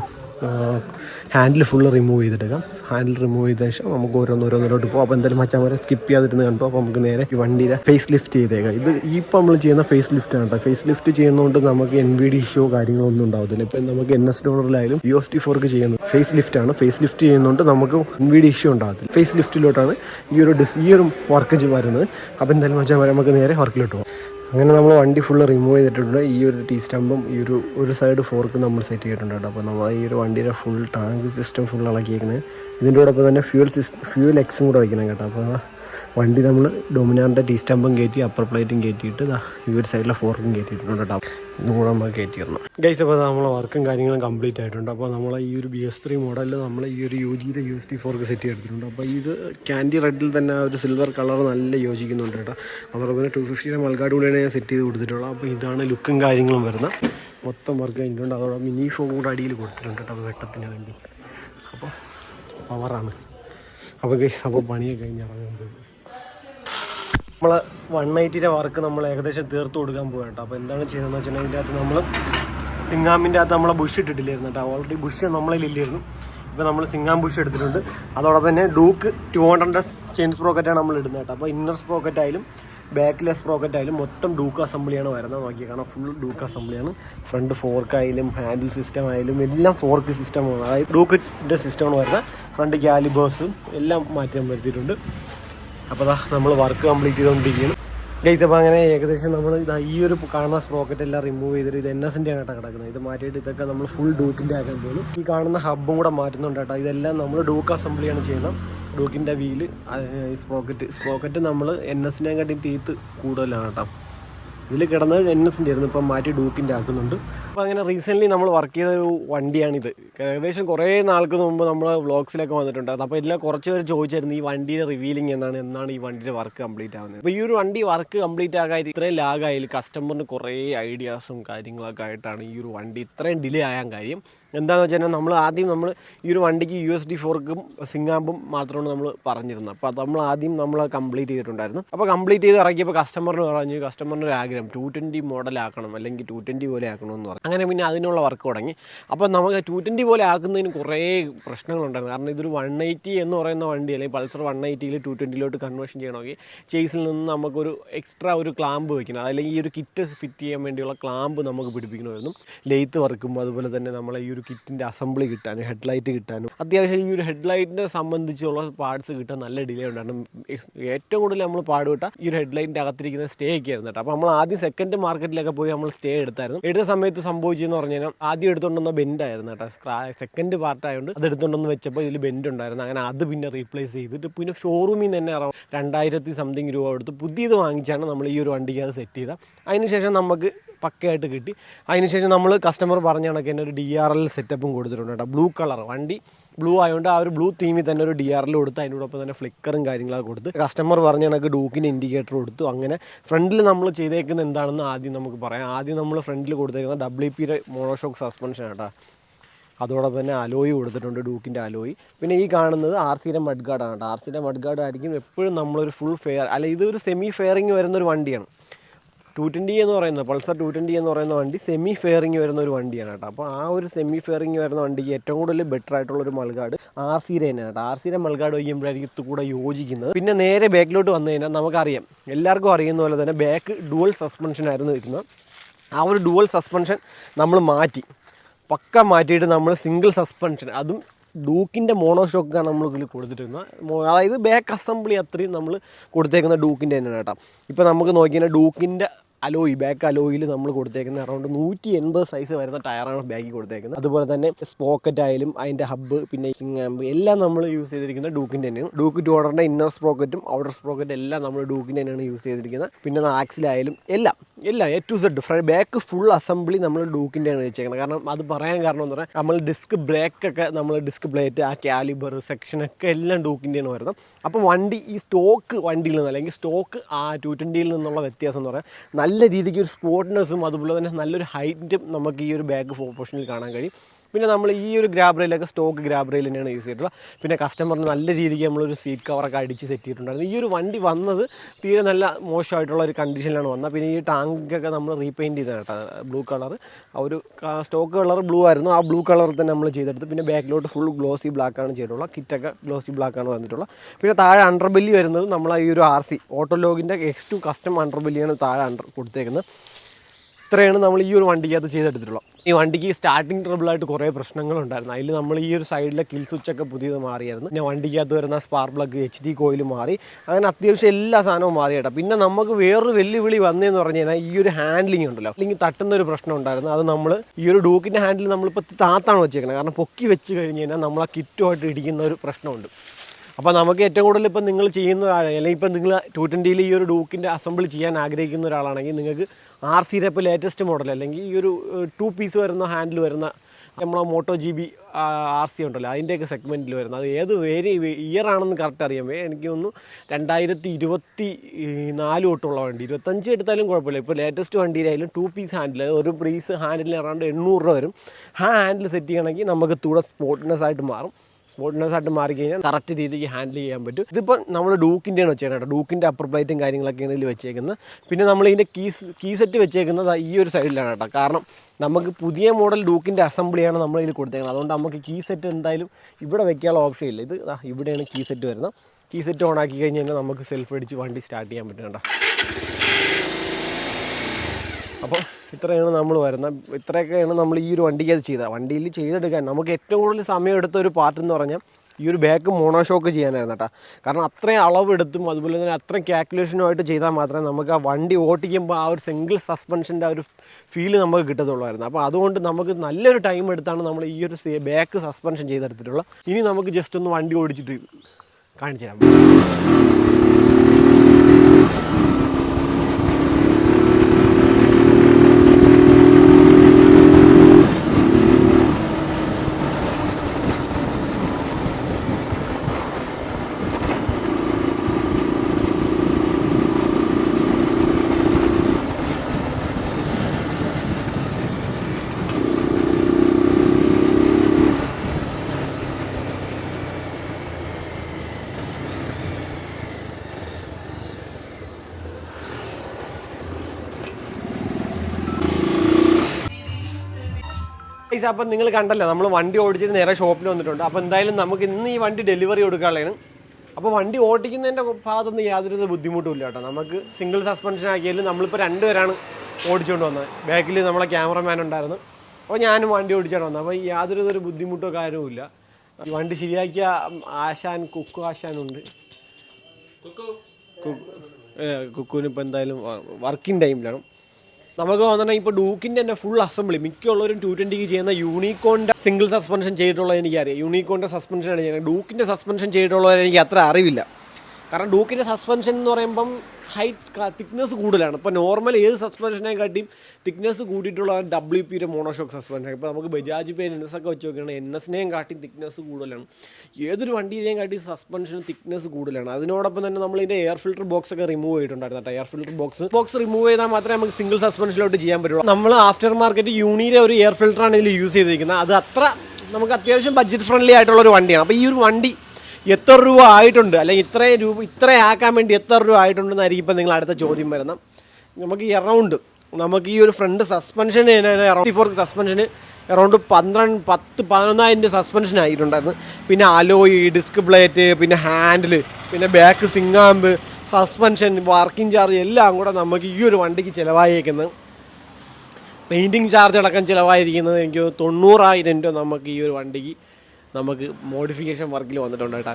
ഹാൻഡിൽ ഫുള്ള് റിമൂവ് ചെയ്തിടുക ഹാൻഡിൽ റിമൂവ് ചെയ്ത ശേഷം നമുക്ക് ഓരോന്നോരോന്നിലോട്ട് പോകും. അപ്പോൾ എന്തായാലും മച്ചാൻ വരെ സ്കിപ്പ് ചെയ്യാതിരുന്ന് കണ്ടു. അപ്പോൾ നമുക്ക് നേരെ ഈ വണ്ടിയുടെ ഫേസ് ലിഫ്റ്റ് ചെയ്തേക്കാം. ഇത് ഇപ്പോൾ നമ്മൾ ചെയ്യുന്ന ഫേസ് ലിഫ്റ്റ് ആണ് കേട്ടോ. ഫേസ് ലിഫ്റ്റ് ചെയ്യുന്നതുകൊണ്ട് നമുക്ക് എൻ വി ഡി ഇഷ്യൂ കാര്യങ്ങളൊന്നും ഉണ്ടാവത്തില്ല. ഇപ്പം നമുക്ക് എൻ എസ് ഡോണറിലായാലും യു എസ് ടി ഫോർക്ക് ചെയ്യുന്നത് ഫേസ് ലിഫ്റ്റ് ആണ്. ഫേസ് ലിഫ്റ്റ് ചെയ്യുന്നതുകൊണ്ട് നമുക്ക് എൻ വി ഡി ഇഷ്യൂ ഉണ്ടാകത്തില്ല ഫേസ് ലിഫ്റ്റിലോട്ടാണ് ഈ ഒരു ഡിസ് ഈ ഒരു വർക്ക് വരുന്നത് അപ്പോൾ എന്തായാലും മച്ചാൻ വരെ നമുക്ക് നേരെ വർക്കിലോട്ട് പോകാം. അങ്ങനെ നമ്മൾ വണ്ടി ഫുള്ള് റിമൂവ് ചെയ്തിട്ടുണ്ട്. ഈ ഒരു ടീ സ്റ്റമ്പും ഈ ഒരു ഒരു സൈഡ് ഫോർക്ക് നമ്മൾ സെറ്റ് ചെയ്തിട്ടുണ്ട് കേട്ടോ. അപ്പോൾ നമ്മൾ ഈ ഒരു വണ്ടിയുടെ ഫുൾ ടാങ്ക് സിസ്റ്റം ഫുൾ ഇളക്കിയിരിക്കുന്നത് ഇതിന്റെ കൂടെ തന്നെ ഫ്യൂൽ സിസ്റ്റം ഫ്യൂൽ എക്സും കൂടെ വയ്ക്കണം കേട്ടോ. അപ്പോൾ വണ്ടി നമ്മൾ ഡൊമിനാറിന്റെ ടീ സ്റ്റമ്പും കയറ്റി അപ്പർ പ്ലേറ്റും കയറ്റിയിട്ട് ഈ ഒരു സൈഡിലെ ഫോർക്കും കയറ്റിയിട്ടുണ്ട് കേട്ടോ ഇതും നമ്മൾ കയറ്റിയിരുന്നു ഗൈസ് അപ്പോൾ നമ്മളെ വർക്കും കാര്യങ്ങളും കംപ്ലീറ്റ് ആയിട്ടുണ്ട്. അപ്പോൾ നമ്മൾ ഈ ഒരു ബി എസ് ത്രീ മോഡലിൽ നമ്മൾ ഈ ഒരു യു ജിയുടെ U S D fork set ചെയ്തിട്ടുണ്ട് അപ്പോൾ ഇത് ക്യാൻഡി റെഡിൽ തന്നെ ഒരു സിൽവർ കളർ നല്ല യോജിക്കുന്നുണ്ട് കേട്ടോ അതോടൊപ്പം തന്നെ ടു ഫിഫ്റ്റിയുടെ മൽഗാഡ് കൂടെയാണ് ഞാൻ സെറ്റ് ചെയ്ത് കൊടുത്തിട്ടുള്ളത്. അപ്പോൾ ഇതാണ് ലുക്കും കാര്യങ്ങളും വരുന്നത്. മൊത്തം വർക്ക് കഴിഞ്ഞിട്ടുണ്ട്. അതോടെ മിനി ഫോം കൂടെ അടിയിൽ കൊടുത്തിട്ടുണ്ട് കേട്ടോ വെട്ടത്തിന് വേണ്ടി. അപ്പോൾ പവറാണ് അപ്പോൾ ഗൈസ് അപ്പോൾ പണിയൊക്കെ കഴിഞ്ഞ് ഇറങ്ങാൻ പോകും നമ്മൾ വൺ എയ്റ്റിയുടെ വർക്ക് നമ്മൾ ഏകദേശം തീർത്ത് കൊടുക്കാൻ പോകാം കേട്ടോ. അപ്പോൾ എന്താണ് ചെയ്തതെന്ന് വെച്ചിട്ടുണ്ടെങ്കിൽ ഇതിന്റെ അകത്ത് നമ്മൾ സിംഗാമിന്റെ അകത്ത് നമ്മളെ ബുഷ് ഇട്ടിട്ടില്ലായിരുന്നു കേട്ടോ. ഓൾറെഡി ബുഷ് നമ്മളിൽ ഇല്ലായിരുന്നു. ഇപ്പോൾ നമ്മൾ സിംഗാം ബുഷ് എടുത്തിട്ടുണ്ട്. അതോടൊപ്പം തന്നെ ഡൂക്ക് ടു ഹൺഡ്രഡ് ചെയിൻ സ്പ്രോക്കറ്റാണ് നമ്മൾ ഇടുന്നത് കേട്ടോ. അപ്പോൾ ഇന്നർ സ്പ്രോക്കറ്റ് ആയാലും ബാക്കിലെ സ്പ്രോക്കറ്റ് ആയാലും മൊത്തം ഡൂക്ക് അസംബ്ലിയാണ് വരുന്നത് നോക്കി കാരണം ഫുൾ ഡൂക്ക് അസംബ്ലിയാണ് ഫ്രണ്ട് ഫോർക്ക് ആയാലും ഹാൻഡിൽ സിസ്റ്റം ആയാലും എല്ലാം ഫോർക്ക് സിസ്റ്റമാണ് അതായത് ഡൂക്കിന്റെ സിസ്റ്റമാണ് വരുന്നത്. ഫ്രണ്ട് ക്യാലിബേഴ്സും എല്ലാം മാറ്റം വരുത്തിയിട്ടുണ്ട് അപ്പോൾ ദാ നമ്മൾ വർക്ക് കംപ്ലീറ്റ് ചെയ്തുകൊണ്ടിരിക്കുകയാണ് ഗൈസ് അപ്പോൾ അങ്ങനെ ഏകദേശം നമ്മൾ ഇതാ ഈ ഒരു കാണുന്ന സ്പ്രോക്കറ്റ് എല്ലാം റിമൂവ് ചെയ്തിട്ട് ഇത് എൻ എസിന്റെ ആണ് കേട്ടോ കിടക്കുന്നത്. ഇത് മാറ്റിയിട്ട് ഇതൊക്കെ നമ്മൾ ഫുൾ ഡൂക്കിന്റെ ആക്കാൻ പോകുന്നു ഈ കാണുന്ന ഹബ്ബും കൂടെ മാറ്റുന്നുണ്ട് കേട്ടോ. ഇതെല്ലാം നമ്മൾ ഡൂക്ക് അസംബ്ലിയാണ് ചെയ്യുന്നത്. ഡൂക്കിന്റെ വീൽ സ്പ്രോക്കറ്റ് സ്പ്രോക്കറ്റ് നമ്മൾ എൻ എസിനെ കാട്ടി തീത്ത് കൂടുതലാണ് കേട്ടോ. ഇതിൽ കിടന്നത് എൻ എസിന്റെ ആയിരുന്നു. ഇപ്പം മാറ്റി ഡൂക്കിന്റെ ആക്കുന്നുണ്ട്. അപ്പോൾ അങ്ങനെ റീസെന്റ്ലി നമ്മൾ വർക്ക് ചെയ്ത ഒരു വണ്ടിയാണിത്. ഏകദേശം കുറേ നാൾക്ക് മുമ്പ് നമ്മൾ വ്ളോഗ്സിലൊക്കെ വന്നിട്ടുണ്ട് അപ്പോൾ എല്ലാം കുറച്ച് പേര് ചോദിച്ചായിരുന്നു ഈ വണ്ടിയുടെ റിവീലിംഗ് എന്നാണ്? എന്നാണ് ഈ വണ്ടിയുടെ വർക്ക് കംപ്ലീറ്റ് ആകുന്നത് അപ്പോൾ ഈ ഒരു വണ്ടി വർക്ക് കംപ്ലീറ്റ് ആകാൻ ഇത്രയും ലാഗായാലും കസ്റ്റമറിന് കുറേ ഐഡിയാസും കാര്യങ്ങളൊക്കെ ആയിട്ടാണ് ഈ ഒരു വണ്ടി ഇത്രയും ഡിലേ ആയാൻ കാര്യം. എന്താണെന്ന് വെച്ച് കഴിഞ്ഞാൽ നമ്മൾ ആദ്യം നമ്മൾ ഈ ഒരു വണ്ടിക്ക് യു എസ് ഡി ഫോർക്കും സിംഗാമ്പും മാത്രമാണ് നമ്മൾ പറഞ്ഞിരുന്നത്. അപ്പോൾ നമ്മൾ ആദ്യം നമ്മൾ കംപ്ലീറ്റ് ചെയ്തിട്ടുണ്ടായിരുന്നു. അപ്പോൾ കംപ്ലീറ്റ് ചെയ്ത് ഇറക്കിയപ്പോൾ കസ്റ്റമറിന് പറഞ്ഞു കസ്റ്റമറിന് ഒരു ആഗ്രഹം ടു ട്വന്റി മോഡലാക്കണം അല്ലെങ്കിൽ ടു ട്വന്റി പോലെ ആക്കണമെന്ന് പറഞ്ഞു. അങ്ങനെ പിന്നെ അതിനുള്ള വർക്ക് തുടങ്ങി. അപ്പോൾ നമുക്ക് ടു ട്വന്റി പോലെ ആക്കുന്നതിന് കുറേ പ്രശ്നങ്ങളുണ്ടായിരുന്നു. കാരണം ഇതൊരു വൺ എയ്റ്റി എന്ന് പറയുന്ന വണ്ടി അല്ലെങ്കിൽ പൾസർ വൺ എയ്റ്റിയിൽ ടു ട്വന്റിയിലോട്ട് കൺവേർഷൻ ചെയ്യണമെങ്കിൽ ചേസിൽ നിന്ന് നമുക്കൊരു എക്സ്ട്രാ ഒരു ക്ലാമ്പ് വയ്ക്കണം അല്ലെങ്കിൽ ഈ ഒരു കിറ്റ് ഫിറ്റ് ചെയ്യാൻ വേണ്ടിയുള്ള ക്ലാമ്പ് നമുക്ക് പിടിപ്പിക്കണമായിരുന്നു. ലെയ്ത്ത് വർക്കും അതുപോലെ തന്നെ നമ്മളെ ഈ ഒരു കിറ്റിന്റെ അസംബ്ലി കിട്ടാനും ഹെഡ്ലൈറ്റ് കിട്ടാനും. അത്യാവശ്യം ഈ ഒരു ഹെഡ്ലൈറ്റിനെ സംബന്ധിച്ചുള്ള പാർട്സ് കിട്ടാൻ നല്ല ഡിലേ ഉണ്ടായിരുന്നു. ഏറ്റവും കൂടുതൽ നമ്മൾ പാടുവിട്ട ഈ ഒരു ഹെഡ്ലൈറ്റിന്റെ അകത്തിരിക്കുന്ന സ്റ്റേ ഒക്കെ ആയിരുന്നു കേട്ടോ. അപ്പോൾ നമ്മൾ ആദ്യം സെക്കൻഡ് മാർക്കറ്റിലൊക്കെ പോയി നമ്മൾ സ്റ്റേ എടുത്തായിരുന്നു. എടുത്ത സമയത്ത് സംഭവിച്ചെന്ന് പറഞ്ഞു കഴിഞ്ഞാൽ ആദ്യം എടുത്തുകൊണ്ടുവന്ന ബെൻഡ് ആയിരുന്നു കേട്ടോ. സെക്കൻഡ് പാർട്ടായതുകൊണ്ട് അത് എടുത്തുകൊണ്ടെന്ന് വെച്ചപ്പോൾ ഇതിൽ ബെൻഡ് ഉണ്ടായിരുന്നു. അങ്ങനെ അത് പിന്നെ റീപ്ലേസ് ചെയ്തിട്ട് പിന്നെ ഷോറൂമിൽ നിന്ന് തന്നെ അറൗണ്ട് രണ്ടായിരത്തി സംതിങ് രൂപ കൊടുത്ത് പുതിയത് വാങ്ങിച്ചാണ് നമ്മൾ ഈ ഒരു വണ്ടിക്ക് അത് സെറ്റ് ചെയ്തത്. അതിനുശേഷം നമുക്ക് പക്കയായിട്ട് കിട്ടി. അതിനുശേഷം നമ്മൾ കസ്റ്റമർ പറഞ്ഞ കണക്ക് തന്നെ ഒരു ഡി ആർ എൽ സെറ്റപ്പും കൊടുത്തിട്ടുണ്ട് ബ്ലൂ കളർ വണ്ടി ബ്ലൂ ആയതുകൊണ്ട് ആ ഒരു ബ്ലൂ തീമിൽ തന്നെ ഒരു ഡി ആറിൽ കൊടുത്ത് അതിനോടൊപ്പം തന്നെ ഫ്ലിക്കറും കാര്യങ്ങളൊക്കെ കൊടുത്ത് കസ്റ്റമർ പറഞ്ഞ കണക്ക് ഡൂക്കിന് ഇൻഡിക്കേറ്റർ കൊടുത്തു. അങ്ങനെ ഫ്രണ്ടിൽ നമ്മൾ ചെയ്തേക്കുന്നത് എന്താണെന്ന് ആദ്യം നമുക്ക് പറയാം. ആദ്യം നമ്മൾ ഫ്രണ്ടിൽ കൊടുത്തേക്കുന്ന ഡബ്ല്യു പിയുടെ മോണോഷോക്ക് സസ്പെൻഷൻ കേട്ടോ. അതോടൊപ്പം തന്നെ അലോയി കൊടുത്തിട്ടുണ്ട് ഡൂക്കിന്റെ അലോയി പിന്നെ ഈ കാണുന്നത് ആർ സിയുടെ മഡ് ഗാർഡാണ് കേട്ടോ. ആർ സിയുടെ മഡ് ഗാർഡ് ആയിരിക്കും എപ്പോഴും നമ്മളൊരു ഫുൾ ഫെയർ അല്ല ഇതൊരു സെമി ഫെയറിങ് വരുന്ന ഒരു വണ്ടിയാണ്. ടു ട്വന്റി എന്ന് പറയുന്നത് പൾസർ ടു ട്വന്റി എന്ന് പറയുന്ന വണ്ടി സെമി ഫെയറിങ് വരുന്ന ഒരു വണ്ടിയാണ് കേട്ടോ. അപ്പോൾ ആ ഒരു സെമി ഫെയറിങ് വരുന്ന വണ്ടിക്ക് ഏറ്റവും കൂടുതൽ ബെറ്റർ ആയിട്ടുള്ള ഒരു മൾഗാർഡ് ആർ സി തന്നെയാണ് കേട്ടോ. ആർ സിയുടെ മൾഗാർഡ് കഴിയുമ്പോഴായിരിക്കും ഇത് കൂടെ യോജിക്കുന്നത്. പിന്നെ നേരെ ബാക്കിലോട്ട് വന്നു കഴിഞ്ഞാൽ നമുക്കറിയാം എല്ലാവർക്കും അറിയുന്ന പോലെ തന്നെ ബാക്ക് ഡുവൽ സസ്പെൻഷൻ ആയിരുന്നു വെക്കുന്നത് ആ ഒരു ഡുവൽ സസ്പെൻഷൻ നമ്മൾ മാറ്റി. പക്ക മാറ്റിയിട്ട് നമ്മൾ സിംഗിൾ സസ്പെൻഷൻ അതും ഡൂക്കിന്റെ മോണോഷോക്കാണ് നമ്മൾ ഇതിൽ കൊടുത്തിരുന്നത് അതായത് ബാക്ക് അസംബ്ലി അത്രയും നമ്മൾ കൊടുത്തേക്കുന്ന ഡൂക്കിന്റെ തന്നെയാണ് കേട്ടോ. ഇപ്പോൾ നമുക്ക് നോക്കിയാൽ ഡൂക്കിന്റെ അലോയി ബാക്ക് അലോയിൽ നമ്മൾ കൊടുത്തേക്കുന്ന അറൗണ്ട് നൂറ്റി എൺപത് സൈസ് വരുന്ന ടയറാണ് ബാക്കിൽ കൊടുത്തേക്കുന്നത്. അതുപോലെ തന്നെ സ്പോക്കറ്റ് ആയാലും അതിന്റെ ഹബ്ബ് പിന്നെ എല്ലാം നമ്മൾ യൂസ് ചെയ്തിരിക്കുന്നത് ഡൂക്കിന്റെ തന്നെയാണ്. ഡൂക്ക് ടു ഓർഡറിന്റെ ഇന്നർ സ്പോക്കറ്റും ഔട്ടർ സ്പോക്കറ്റും എല്ലാം നമ്മൾ ഡൂക്കിന്റെ തന്നെയാണ് യൂസ് ചെയ്തിരിക്കുന്നത്. പിന്നെ ആക്സിലായാലും എല്ലാം എല്ലാം A to Z front back full assembly നമ്മൾ ഡൂക്കിന്റെയാണ് വെച്ചേക്കുന്നത്. കാരണം അത് പറയാൻ കാരണം എന്ന് പറഞ്ഞാൽ നമ്മൾ ഡിസ്ക് ബ്രേക്കൊക്കെ നമ്മൾ ഡിസ്ക് പ്ലേറ്റ് ആ കാലിബർ സെക്ഷൻ ഒക്കെ എല്ലാം ഡൂക്കിന്റെയാണ് വരുന്നത്. അപ്പോൾ വണ്ടി ഈ സ്റ്റോക്ക് വണ്ടിയിൽ നിന്ന് അല്ലെങ്കിൽ സ്റ്റോക്ക് ആ ടു ട്വന്റിയിൽ നിന്നുള്ള വ്യത്യാസം എന്ന് പറയാൻ നല്ല രീതിക്ക് ഒരു സ്പോട്ട്നെസ്സും അതുപോലെ തന്നെ നല്ലൊരു ഹൈറ്റും നമുക്ക് ഈ ഒരു ബാക്ക് പോർഷനിൽ കാണാൻ കഴിയും. പിന്നെ നമ്മൾ ഈ ഒരു ഗ്രാബ് റെയിലൊക്കെ സ്റ്റോക്ക് ഗ്രാബ് റെയിൽ തന്നെയാണ് യൂസ് ചെയ്തിട്ടുള്ളത്. പിന്നെ കസ്റ്റമറിന് നല്ല രീതിക്ക് നമ്മളൊരു സീറ്റ് കവറൊക്കെ അടിച്ച് സെറ്റ് ചെയ്തിട്ടുണ്ടായിരുന്നു. ഈ ഒരു വണ്ടി വന്നത് തീരെ നല്ല മോശമായിട്ടുള്ള ഒരു കണ്ടീഷനിലാണ് വന്നത്. പിന്നെ ഈ ടാങ്കൊക്കെ നമ്മൾ റീപെയിന്റ് ചെയ്തത് കേട്ടോ ബ്ലൂ കളർ ആ ഒരു സ്റ്റോക്ക് കളർ ബ്ലൂ ആയിരുന്നു. ആ ബ്ലൂ കളർ തന്നെ നമ്മൾ ചെയ്തെടുത്ത്. പിന്നെ ബാക്കിലോട്ട് ഫുൾ ഗ്ലോസി ബ്ലാക്കാണ് ചെയ്തിട്ടുള്ളത്. കിറ്റൊക്കെ ഗ്ലോസി ബ്ലാക്കാണ് വന്നിട്ടുള്ളത്. പിന്നെ താഴെ അണ്ടർബെല്ലി വരുന്നത് നമ്മൾ ഈ ഒരു ആർ സി ഓട്ടോലോഗിന്റെ എക്സ് ടു കസ്റ്റം അണ്ടർബെല്ലിയാണ് താഴെ അണ്ടർ കൊടുത്തേക്കുന്നത്. ഇത്രയാണ് നമ്മൾ ഈ ഒരു വണ്ടിക്കകത്ത് ചെയ്തെടുത്തിട്ടുള്ളത്. ഈ വണ്ടിക്ക് സ്റ്റാർട്ടിങ് ട്രബിളായിട്ട് കുറേ പ്രശ്നങ്ങളുണ്ടായിരുന്നു. അതിൽ നമ്മൾ ഈ ഒരു സൈഡിലെ കിൽ സ്വിച്ചൊക്കെ പുതിയത് മാറിയായിരുന്നു. പിന്നെ വണ്ടിക്കകത്ത് വരുന്ന spark plug H D coil മാറി. അങ്ങനെ അത്യാവശ്യം എല്ലാ സാധനവും മാറി കേട്ടോ. പിന്നെ നമുക്ക് വേറൊരു വെല്ലുവിളി വന്നതെന്ന് പറഞ്ഞു കഴിഞ്ഞാൽ ഈ ഒരു ഹാൻഡ്ലിംഗ് ഉണ്ടല്ലോ. അല്ലെങ്കിൽ തട്ടുന്ന ഒരു പ്രശ്നം ഉണ്ടായിരുന്നു. അത് നമ്മൾ ഈ ഒരു ഡൂക്കിന്റെ ഹാൻഡിൽ നമ്മളിപ്പോൾ താത്താണ് വെച്ചേക്കുന്നത് കാരണം പൊക്കി വെച്ച് കഴിഞ്ഞ് കഴിഞ്ഞാൽ നമ്മൾ ആ കിറ്റുമായിട്ട് ഇടിക്കുന്ന ഒരു പ്രശ്നമുണ്ട്. അപ്പോൾ നമുക്ക് ഏറ്റവും കൂടുതൽ ഇപ്പം നിങ്ങൾ ചെയ്യുന്ന ഒരാൾ അല്ലെങ്കിൽ ഇപ്പം നിങ്ങൾ ടു ട്വന്റിയിൽ ഈ ഒരു ഡൂക്കിന്റെ അസംബിൾ ചെയ്യാൻ ആഗ്രഹിക്കുന്ന ഒരാളാണെങ്കിൽ നിങ്ങൾക്ക് ആർ സി ഇപ്പോൾ ലേറ്റസ്റ്റ് മോഡൽ അല്ലെങ്കിൽ ഈ ഒരു ടു പീസ് വരുന്ന ഹാൻഡിൽ വരുന്ന നമ്മളെ Moto G P R C ഉണ്ടല്ലോ അതിന്റെയൊക്കെ സെഗ്മെന്റിൽ വരുന്നത് അത് ഏത് വേരി ഇയർ ആണെന്ന് കറക്റ്റ് വയ്യ എനിക്ക് തോന്നുന്നു രണ്ടായിരത്തി ഇരുപത്തി നാല് തൊട്ടുള്ള വണ്ടി ഇരുപത്തഞ്ച് എടുത്താലും കുഴപ്പമില്ല. ഇപ്പോൾ ലേറ്റസ്റ്റ് വണ്ടിയിലായാലും ടു പീസ് ഹാൻഡിൽ ഒരു പീസ് ഹാൻഡിൽ അറൗണ്ട് എണ്ണൂറ് രൂപ വരും. ആ ഹാൻഡിൽ സെറ്റ് ചെയ്യണമെങ്കിൽ നമുക്ക് തൂടെ സ്പോട്ട്നെസ് ആയിട്ട് മാറും. സ്പോർട്ട്നെസ് ആയിട്ട് മാറി കഴിഞ്ഞാൽ കറക്റ്റ് രീതിക്ക് ഹാൻഡിൽ ചെയ്യാൻ പറ്റും. ഇതിപ്പോൾ നമ്മൾ ഡൂക്കിന്റെയാണ് വെച്ചേക്കുന്നത് കേട്ടോ. ഡൂക്കിന്റെ അപ്പർ പ്ലേറ്റും കാര്യങ്ങളൊക്കെയാണ് ഇതിൽ വെച്ചേക്കുന്നത്. പിന്നെ നമ്മൾ ഇതിന്റെ കീസ് കീ സെറ്റ് വെച്ചേക്കുന്നത് ഈ ഒരു സൈഡിലാണ് കേട്ടോ. കാരണം നമുക്ക് പുതിയ മോഡൽ ഡൂക്കിന്റെ അസംബ്ലിയാണ് നമ്മൾ ഇതിൽ കൊടുത്തേക്കുന്നത് അതുകൊണ്ട് നമുക്ക് കീ സെറ്റ് എന്തായാലും ഇവിടെ വെക്കാനുള്ള ഓപ്ഷൻ ഇല്ല. ഇത് ഇവിടെയാണ് കീ സെറ്റ് വരുന്നത്. കീ സെറ്റ് ഓൺ ആക്കി കഴിഞ്ഞ് കഴിഞ്ഞാൽ നമുക്ക് സെൽഫ് അടിച്ച് വണ്ടി സ്റ്റാർട്ട് ചെയ്യാൻ പറ്റും കേട്ടോ. അപ്പോൾ ഇത്രയാണ് നമ്മൾ വരുന്നത്. ഇത്രയൊക്കെയാണ് നമ്മൾ ഈ ഒരു വണ്ടിക്ക് അത് ചെയ്തത്. വണ്ടിയിൽ ചെയ്തെടുക്കാൻ നമുക്ക് ഏറ്റവും കൂടുതൽ സമയം എടുത്ത ഒരു പാർട്ട് എന്ന് പറഞ്ഞാൽ ഈ ഒരു ബാക്ക് മോണോഷോക്ക് ചെയ്യാനായിരുന്നു കേട്ടോ കാരണം അത്രയും അളവെടുത്തും അതുപോലെ തന്നെ അത്രയും കാൽക്കുലേഷനുമായിട്ട് ചെയ്താൽ മാത്രമേ നമുക്ക് ആ വണ്ടി ഓട്ടിക്കുമ്പോൾ ആ ഒരു സിംഗിൾ സസ്പെൻഷന്റെ ആ ഒരു ഫീൽ നമുക്ക് കിട്ടത്തുള്ളായിരുന്നു. അപ്പോൾ അതുകൊണ്ട് നമുക്ക് നല്ലൊരു ടൈം എടുത്താണ് നമ്മൾ ഈ ഒരു ബാക്ക് സസ്പെൻഷൻ ചെയ്തെടുത്തിട്ടുള്ളത്. ഇനി നമുക്ക് ജസ്റ്റ് ഒന്ന് വണ്ടി ഓടിച്ചിട്ട് കാണിച്ചു തരാം. ഗൈസ് അപ്പം നിങ്ങൾ കണ്ടല്ലോ നമ്മൾ വണ്ടി ഓടിച്ചിട്ട് നേരെ ഷോപ്പിൽ വന്നിട്ടുണ്ട്. അപ്പോൾ എന്തായാലും നമുക്ക് ഇന്ന് ഈ വണ്ടി ഡെലിവറി കൊടുക്കാനുള്ളതാണ്. അപ്പോൾ വണ്ടി ഓടിക്കുന്നതിന്റെ ഭാഗത്തൊന്നും യാതൊരു ബുദ്ധിമുട്ടും ഇല്ല കേട്ടോ. നമുക്ക് സിംഗിൾ സസ്പെൻഷൻ ആക്കിയാലും നമ്മളിപ്പോൾ രണ്ടുപേരാണ് ഓടിച്ചുകൊണ്ട് വന്നത്. ബാക്കിൽ നമ്മളെ ക്യാമറമാൻ ഉണ്ടായിരുന്നു. അപ്പോൾ ഞാനും വണ്ടി ഓടിച്ചാണ് വന്നത്. അപ്പോൾ യാതൊരു ഒരു ബുദ്ധിമുട്ടോ കാര്യവും ഇല്ല. വണ്ടി ശരിയാക്കിയ ആശാൻ കുക്കു ആശാനുണ്ട് കുക്കുവിന് ഇപ്പോൾ എന്തായാലും വർക്കിംഗ് ടൈമിലാണ് നമുക്ക് വന്നിട്ടുണ്ടെങ്കിൽ ഇപ്പോൾ ഡൂക്കിന്റെ തന്നെ ഫുൾ അസംബ്ലി മിക്കുള്ളവരും ടു ട്വന്റിക്ക് ചെയ്യുന്ന യൂണിക്കോണിന്റെ സിംഗിൾ സസ്പെൻഷൻ ചെയ്തിട്ടുള്ളത് എനിക്കറിയാം. യൂണിക്കോണിന്റെ സസ്പെൻഷനാണ് ചെയ്യുന്നത്. ഡൂക്കിന്റെ സസ്പെൻഷൻ ചെയ്തിട്ടുള്ളവരെ എനിക്ക് അത്ര അറിവില്ല. കാരണം ഡൂക്കിന്റെ സസ്പെൻഷൻ എന്ന് പറയുമ്പം ഹൈറ്റ് തിക്നെസ് കൂടുതലാണ്. ഇപ്പോൾ നോർമൽ ഏത് സസ്പെൻഷനെ കാട്ടിയും തിക്നെസ് കൂടിയിട്ടുള്ളതാണ് ഡബ്ല്യു പിയുടെ മോണോഷോക്ക് സസ്പെൻഷൻ ഇപ്പോൾ നമുക്ക് ബജാജ് പേ എൻ എസ് ഒക്കെ വെച്ച് നോക്കുകയാണെങ്കിൽ എൻ എസിനെയും കാട്ടി തിക്നെസ് കൂടുതലാണ്. ഏതൊരു വണ്ടിയിലേയും കാട്ടി സസ്പെൻഷൻ തിക്നെസ് കൂടുതലാണ്. അതിനോടൊപ്പം തന്നെ നമ്മൾ ഇതിന്റെ എയർ ഫിൽറ്റർ ബോക്സ് ഒക്കെ റിമൂവ് ചെയ്തിട്ടുണ്ടായിരുന്നു കേട്ടോ. Air filter box box remove ചെയ്താൽ മാത്രമേ നമുക്ക് സിംഗിൾ സസ്പെൻഷനിലോട്ട് ചെയ്യാൻ പറ്റുള്ളൂ. നമ്മൾ ആഫ്റ്റർ മാർക്കറ്റ് യൂണിയുടെ ഒരു എയർ ഫിൽറ്ററാണ് ഇതിൽ യൂസ് ചെയ്തിരിക്കുന്നത്. അത് അത്ര നമുക്ക് അത്യാവശ്യം ബഡ്ജറ്റ് ഫ്രണ്ട്ലി ആയിട്ടുള്ള ഒരു വണ്ടിയാണ്. അപ്പോൾ ഈ ഒരു വണ്ടി എത്ര രൂപ ആയിട്ടുണ്ട്? അല്ലെങ്കിൽ ഇത്രയും രൂപ ഇത്രയാക്കാൻ വേണ്ടി എത്ര രൂപ ആയിട്ടുണ്ടെന്നായിരിക്കും ഇപ്പം നിങ്ങൾ അടുത്ത ചോദ്യം വരുന്നത്. നമുക്ക് ഈ എറൗണ്ട് നമുക്ക് ഈ ഒരു ഫ്രണ്ട് സസ്പെൻഷന് എറൗണ്ടി ഫോർ സസ്പെൻഷന് എറൗണ്ട് പന്ത്രണ്ട് പത്ത് പതിനൊന്നായിരം രൂപ സസ്പെൻഷൻ ആയിട്ടുണ്ടായിരുന്നു. പിന്നെ അലോയി ഡിസ്ക് പ്ലേറ്റ് പിന്നെ ഹാൻഡിൽ പിന്നെ ബാക്ക് സിങ്ങാമ്പ് സസ്പെൻഷൻ വർക്കിംഗ് ചാർജ് എല്ലാം കൂടെ നമുക്ക് ഈ ഒരു വണ്ടിക്ക് ചിലവായേക്കുന്നത്. പെയിന്റിങ് ചാർജ് അടക്കം ചിലവായിരിക്കുന്നത് എനിക്ക് തൊണ്ണൂറായിരം രൂപ നമുക്ക് ഈ ഒരു വണ്ടിക്ക് നമുക്ക് മോഡിഫിക്കേഷൻ വർക്കിൽ വന്നിട്ടുണ്ട് കേട്ടോ.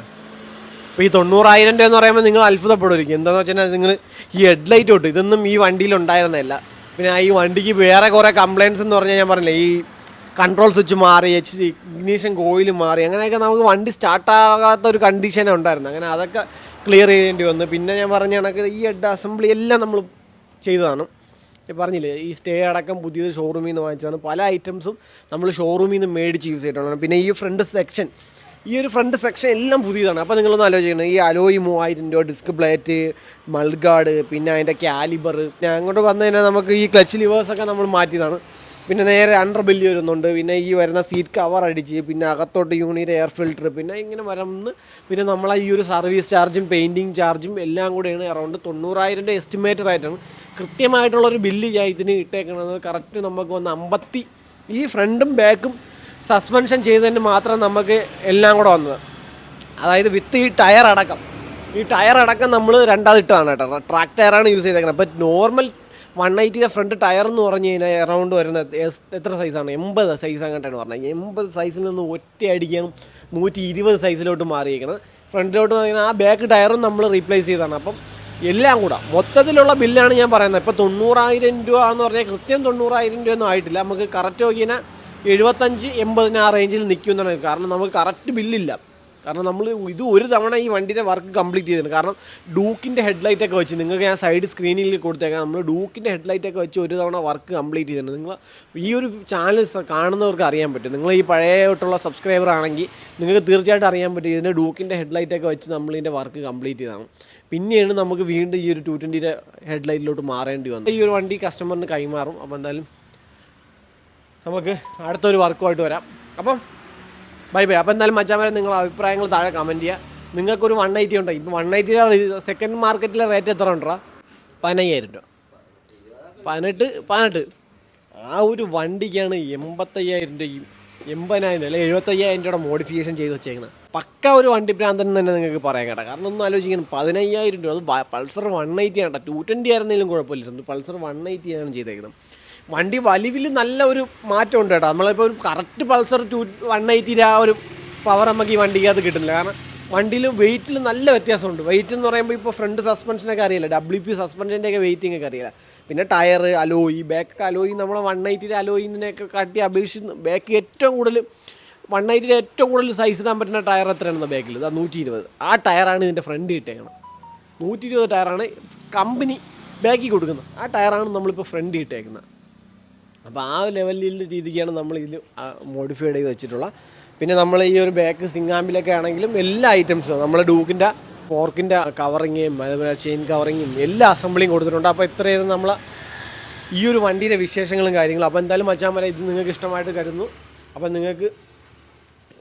ഇപ്പോൾ ഈ തൊണ്ണൂറായിരം രൂപ എന്ന് പറയുമ്പോൾ നിങ്ങൾ അത്ഭുതപ്പെടുമായിരിക്കും എന്താണെന്ന് വെച്ചാൽ നിങ്ങൾ ഈ ഹെഡ് ലൈറ്റ് തൊട്ട് ഇതൊന്നും ഈ വണ്ടിയിൽ ഉണ്ടായിരുന്നില്ല പിന്നെ ഈ വണ്ടിക്ക് വേറെ കുറേ കംപ്ലയിൻസ് എന്ന് പറഞ്ഞാൽ ഞാൻ പറഞ്ഞില്ലേ ഈ കൺട്രോൾ സ്വിച്ച് മാറി എച്ച് ഇഗ്നീഷൻ കോയിൽ മാറി അങ്ങനെയൊക്കെ നമുക്ക് വണ്ടി സ്റ്റാർട്ടാകാത്ത ഒരു കണ്ടീഷനേ ഉണ്ടായിരുന്നു. അങ്ങനെ അതൊക്കെ ക്ലിയർ ചെയ്യേണ്ടി വന്നു. പിന്നെ ഞാൻ പറഞ്ഞ കണക്ക് ഈ ഹെഡ് അസംബ്ലി എല്ലാം നമ്മൾ ചെയ്തതാണ്. പറഞ്ഞില്ലേ ഈ സ്റ്റേ അടക്കം പുതിയത് ഷോറൂമിൽ നിന്ന് വാങ്ങിച്ചതാണ്. പല ഐറ്റംസും നമ്മൾ ഷോറൂമിൽ നിന്ന് മേടിച്ച് യൂസ് ചെയ്തിട്ടുള്ളതാണ്. പിന്നെ ഈ ഫ്രണ്ട് സെക്ഷൻ ഈ ഒരു ഫ്രണ്ട് സെക്ഷൻ എല്ലാം പുതിയതാണ്. അപ്പോൾ നിങ്ങളൊന്ന് ആലോചിക്കണം. ഈ അലോയി മൂവായിരം രൂപ ഡിസ്ക് പ്ലേറ്റ് മൾഗാർഡ് പിന്നെ അതിന്റെ കാലിബർ പിന്നെ അങ്ങോട്ട് വന്നു കഴിഞ്ഞാൽ നമുക്ക് ഈ ക്ലച്ച് ലിവേഴ്സൊക്കെ നമ്മൾ മാറ്റിയതാണ്. പിന്നെ നേരെ അണ്ടർ ബില്ല് വരുന്നുണ്ട്. പിന്നെ ഈ വരുന്ന സീറ്റ് കവർ അടിച്ച് പിന്നെ അകത്തോട്ട് യൂണിയുടെ എയർ ഫിൽറ്റർ പിന്നെ ഇങ്ങനെ വരുന്ന പിന്നെ നമ്മളെ ഈ ഒരു സർവീസ് ചാർജും പെയിന്റിങ് ചാർജും എല്ലാം കൂടെയാണ് അറൗണ്ട് തൊണ്ണൂറായിരം രൂപ എസ്റ്റിമേറ്റഡ് ആയിട്ടാണ് കൃത്യമായിട്ടുള്ളൊരു ബില്ല് ഞാൻ ഇതിന് ഇട്ടേക്കുന്നത് കറക്റ്റ് നമുക്ക് വന്ന് അമ്പത്തി ഈ ഫ്രണ്ടും ബാക്കും സസ്പെൻഷൻ ചെയ്തതിന് മാത്രം നമുക്ക് എല്ലാം കൂടെ വന്നത്. അതായത് വിത്ത് ഈ ടയർ അടക്കം. ഈ ടയർ അടക്കം നമ്മൾ രണ്ടാമത് ഇട്ടതാണ് കേട്ടോ. ട്രാക്ക് ടയറാണ് യൂസ് ചെയ്തേക്കുന്നത് അപ്പോൾ നോർമൽ വൺ എയ്റ്റിയുടെ ഫ്രണ്ട് ടയർ എന്ന് പറഞ്ഞു കഴിഞ്ഞാൽ എറൗണ്ട് വരുന്ന എത്ര സൈസാണ് എൺപത് സൈസ് അങ്ങോട്ടാണ് പറഞ്ഞത്. എൺപത് സൈസിൽ നിന്ന് ഒറ്റ അടിക്കാൻ നൂറ്റി ഇരുപത് സൈസിലോട്ട് മാറിയിരിക്കണം ഫ്രണ്ടിലോട്ട് പറയുന്നത് ആ ബാക്ക് ടയറും നമ്മൾ റീപ്ലേസ് ചെയ്തതാണ്. അപ്പം എല്ലാം കൂടെ മൊത്തത്തിലുള്ള ബില്ലാണ് ഞാൻ പറയുന്നത്. ഇപ്പോൾ തൊണ്ണൂറായിരം രൂപ എന്ന് പറഞ്ഞാൽ കൃത്യം തൊണ്ണൂറായിരം രൂപ ഒന്നും ആയിട്ടില്ല. നമുക്ക് കറക്റ്റ് നോക്കിയാൽ എഴുപത്തഞ്ച് എൺപതിന് ആ റേഞ്ചിൽ നിൽക്കുന്നതാണ് കാരണം നമുക്ക് കറക്റ്റ് ബില്ലില്ല കാരണം നമ്മൾ ഇത് ഒരു തവണ ഈ വണ്ടിയുടെ വർക്ക് കംപ്ലീറ്റ് ചെയ്തിട്ടുണ്ട്. കാരണം ഡൂക്കിന്റെ ഹെഡ്ലൈറ്റൊക്കെ വെച്ച് നിങ്ങൾക്ക് ഞാൻ സൈഡ് സ്ക്രീനിൽ കൊടുത്തേക്കാം. നമ്മൾ ഡൂക്കിന്റെ ഹെഡ്ലൈറ്റൊക്കെ വെച്ച് ഒരു തവണ വർക്ക് കംപ്ലീറ്റ് ചെയ്തിട്ടുണ്ട്. നിങ്ങൾ ഈ ഒരു ചാനൽ കാണുന്നവർക്ക് അറിയാൻ പറ്റും. നിങ്ങൾ ഈ പഴയതായിട്ടുള്ള സബ്സ്ക്രൈബർ ആണെങ്കിൽ നിങ്ങൾക്ക് തീർച്ചയായിട്ടും അറിയാൻ പറ്റും. ഇതിന്റെ ഡൂക്കിന്റെ ഹെഡ്ലൈറ്റൊക്കെ വെച്ച് നമ്മൾ ഇതിന്റെ വർക്ക് കംപ്ലീറ്റ് ചെയ്തതാണ് പിന്നെയാണ് നമുക്ക് വീണ്ടും ഈ ഒരു ടു ട്വന്റിയുടെ ഹെഡ്ലൈറ്റിലോട്ട് മാറേണ്ടി വന്നത്. ഈ ഒരു വണ്ടി കസ്റ്റമറിന് കൈമാറും. അപ്പോൾ എന്തായാലും നമുക്ക് അടുത്തൊരു വർക്കുമായിട്ട് വരാം. അപ്പം ബൈ ബൈ അപ്പോൾ എന്തായാലും മച്ചാൻ നിങ്ങളുടെ അഭിപ്രായങ്ങൾ താഴെ കമന്റ് ചെയ്യുക നിങ്ങൾക്കൊരു വൺ എയ്റ്റി ഉണ്ടോ. ഇപ്പം വൺ എയ്റ്റിയുടെ സെക്കൻഡ് മാർക്കറ്റിലെ റേറ്റ് എത്ര ഉണ്ടോ പതിനയ്യായിരം രൂപ. പതിനെട്ട് പതിനെട്ട്. ആ ഒരു വണ്ടിക്കാണ് എൺപത്തയ്യായിരം രൂപയും എൺപതിനായിരം അല്ലെങ്കിൽ എഴുപത്തയ്യായിരം രൂപയുടെ മോഡിഫിക്കേഷൻ ചെയ്ത് വെച്ചേക്കുന്നത് പക്ക ഒരു വണ്ടി ഭ്രാന്തൻ തന്നെ നിങ്ങൾക്ക് പറയാൻ കേട്ടോ. കാരണം ഒന്നും ആലോചിക്കണം പതിനയ്യായിരം രൂപ. അത് പൾസർ വൺ എയ്റ്റി ആണ് ടു ട്വന്റി ആയിരുന്നെങ്കിലും കുഴപ്പമില്ലായിരുന്നു പൾസർ വൺ എയ്റ്റി ആണ് ചെയ്തേക്കുന്നത് വണ്ടി വലിവിൽ നല്ല ഒരു മാറ്റം ഉണ്ട് കേട്ടോ. നമ്മളിപ്പോൾ ഒരു കറക്റ്റ് പൾസർ ടു വൺ എയ്റ്റിയുടെ ആ ഒരു പവർ നമുക്ക് ഈ അത് കിട്ടുന്നില്ല. കാരണം വണ്ടിയിൽ വെയിറ്റിൽ നല്ല വ്യത്യാസമുണ്ട്. വെയിറ്റ് എന്ന് പറയുമ്പോൾ ഇപ്പോൾ ഫ്രണ്ട് സസ്പെൻഷനൊക്കെ അറിയില്ല? ഡബ്ല്യു പി സസ്പെൻഷന്റെ ഒക്കെ വെയിറ്റിംഗ് ഒക്കെ അറിയില്ല? പിന്നെ ടയർ അലോയി ബാക്ക് അലോയി നമ്മൾ വൺ എയ്റ്റിയുടെ അലോയിന്നതിനെയൊക്കെ കാട്ടി അപേക്ഷിച്ച് ബാക്ക് ഏറ്റവും കൂടുതൽ വൺ എയ്റ്റിയുടെ ഏറ്റവും കൂടുതൽ സൈസ് ഇടാൻ പറ്റുന്ന ടയർ എത്രയാണെന്ന് ബാക്കിൽ ഇതാ നൂറ്റി ഇരുപത് ആ ടയറാണ് ഇതിന്റെ ഫ്രണ്ട് കിട്ടിയേക്കണം നൂറ്റി ഇരുപത് ടയറാണ് കമ്പനി ബാക്കിൽ കൊടുക്കുന്നത്. ആ ടയറാണ് നമ്മളിപ്പോൾ ഫ്രണ്ട് ഇട്ടേക്കുന്നത്. അപ്പോൾ ആ ലെവലിൽ രീതിക്കാണ് നമ്മൾ ഇതിൽ മോഡിഫൈഡ് ചെയ്ത് വെച്ചിട്ടുള്ള. പിന്നെ നമ്മൾ ഈ ഒരു ബാക്ക് സിംഗാമ്പിലൊക്കെ ആണെങ്കിലും എല്ലാ ഐറ്റംസും നമ്മൾ ഡൂക്കിന്റെ ഫോർക്കിന്റെ കവറിങ്ങും അതുപോലെ ചെയിൻ കവറിങ്ങും എല്ലാ അസംബ്ലിയും കൊടുത്തിട്ടുണ്ട്. അപ്പോൾ ഇത്രയും നമ്മൾ ഈ ഒരു വണ്ടിയുടെ വിശേഷങ്ങളും കാര്യങ്ങളും. അപ്പോൾ എന്തായാലും മച്ചാൻ വരെ ഇത് നിങ്ങൾക്ക് ഇഷ്ടമായിട്ട് കരുതുന്നു. അപ്പോൾ നിങ്ങൾക്ക്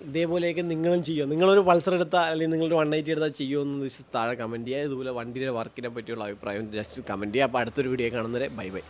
ഇതേപോലെയൊക്കെ നിങ്ങളും ചെയ്യുമോ നിങ്ങളൊരു പൾസർ എടുത്താൽ അല്ലെങ്കിൽ നിങ്ങളൊരു വൺ എയ്റ്റി എടുത്താൽ ചെയ്യുമോ എന്ന് താഴെ കമന്റ് ചെയ്യുക. ഇതുപോലെ വണ്ടിയുടെ വർക്കിനെ പറ്റിയുള്ള അഭിപ്രായം ജസ്റ്റ് കമന്റ് ചെയ്യുക. അപ്പോൾ അടുത്തൊരു വീഡിയോ കാണുന്നവരെ ബൈ ബൈ